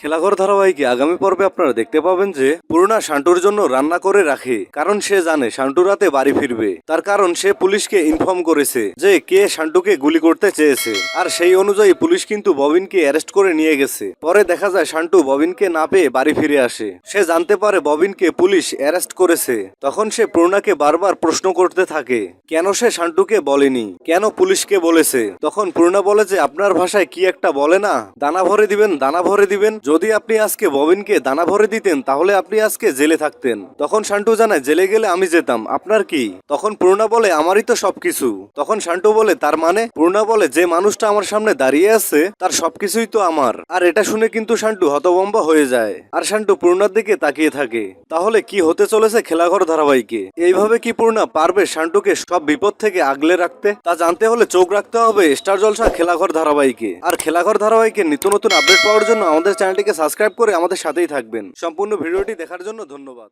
খেলাঘর ধারাবাহিকে আগামী পর্বে আপনারা দেখতে পাবেন যে পূর্ণা শান্টুর জন্য রান্না করে রাখে, কারণ সে জানে শান্টু রাতে বাড়ি ফিরবে। তার কারণ সে পুলিশকে ইনফর্ম করেছে যে কে শান্টুকে গুলি করতে চেয়েছে, আর সেই অনুযায়ী পুলিশ কিন্তু ববিনকে অ্যারেস্ট করে নিয়ে গেছে। পরে দেখা যায় শান্টু ববিনকে না পেয়ে বাড়ি ফিরে আসে। সে জানতে পারে ববিনকে পুলিশ অ্যারেস্ট করেছে। তখন সে পূর্ণাকে বারবার প্রশ্ন করতে থাকে, কেন সে শান্টুকে বলেনি? কেন পুলিশকে বলেছে? তখন পূর্ণা বলে যে, আপনার ভাষায় কি একটা বলে না? দানা ভরে দিবেন, দানা ভরে দিবেন যদি আপনি আজকে ববিনকে দানা ভরে দিতেন, তাহলে আপনি আজকে জেলে থাকতেন। তখন শান্টু জানায়, জেলে গেলে আমি যেতাম। আপনার কি? তখন পূর্ণা বলে, আমারই তো সবকিছু। তখন শান্টু বলে, তার মানে? পূর্ণা বলে, যে মানুষটা আমার সামনে দাঁড়িয়ে আছে, তার সবকিছুই তো আমার। আর এটা শুনে কিন্তু শান্টু হতবম্বা হয়ে যায়। আর শান্টু পূর্ণার দিকে তাকিয়ে থাকে। তাহলে কি হতে চলেছে খেলাঘর ধারাবাহিকে? এইভাবে কি পূর্ণা পারবে শান্টুকে সব বিপদ থেকে আগলে রাখতে? তা জানতে হলে চোখ রাখতে হবে স্টার জলসা খেলাঘর ধারাবাহিকে। আর খেলাঘর ধারাবাহিকে নিত্য নতুন আপডেট পাওয়ার জন্য আমাদের চ্যানেলটিকে সাবস্ক্রাইব করে আমাদের সাথেই থাকবেন। সম্পূর্ণ ভিডিওটি দেখার জন্য ধন্যবাদ।